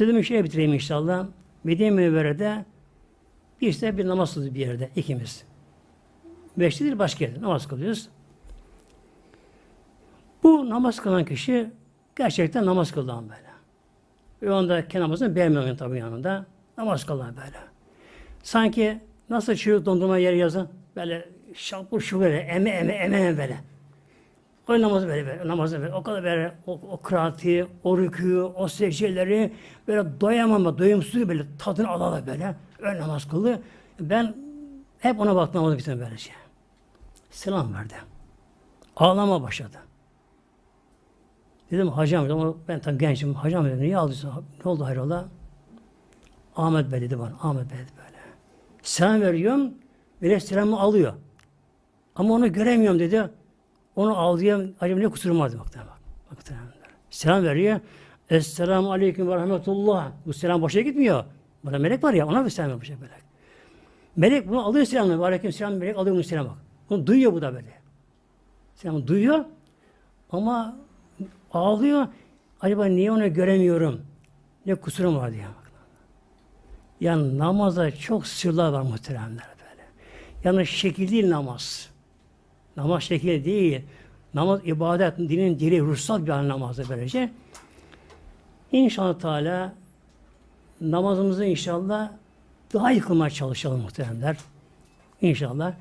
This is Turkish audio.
Sözümü şöyle bitireyim inşallah. Medine Münevvere'de biz de bir namaz kılıyoruz bir yerde ikimiz. Beşte değil başka yerde namaz kılıyoruz. Bu namaz kılan kişi gerçekten namaz kılan böyle. Ve onda namazını beğenmiyor tabii yanında. Namaz kılan böyle. Sanki nasıl çığlık dondurma yeri yazın böyle şapur şu böyle eme eme eme böyle. O namazı böyle, böyle namazı böyle o kadar böyle o, o kıraati, o rükû, o secdeleri böyle doyamama, doyumsuz böyle tadını alala böyle. Öyle namaz kıldı. Ben hep ona baktım namazı bitirdim böylece. Selam verdi. Ağlama başladı. Dedim hacam ama ben tam gençim. Hacam dedim niye ağlıyorsun? Ne oldu hayrola? Ahmet Bey dedi bana. Ahmet Bey dedi böyle. Selam veriyorum. Melek selamı alıyor. Ama onu göremiyorum dedi. Onu ağlayan acaba ne kusurum vardı. Bak, bak, selam veriyor. Esselamu aleyküm ve rahmetullah. Bu selam boşa gitmiyor. Bana melek var ya ona bir selam yapacak melek. Melek bunu alıyor selamını. Aleyküm selam melek alıyor bunu selam bak. Bunu duyuyor bu da böyle. Selamı duyuyor ama ağlıyor. Acaba niye onu göremiyorum? Ne kusurum var diye. Yani namazda çok sırlar var muhteremler böyle. Yani şekil değil namaz. Namaz şekil değil. Namaz ibadet, dinin dili, ruhsal bir namazı böylece. İnşallah Teala namazımızı inşallah daha iyi kılmaya çalışalım muhteremler. İnşallah.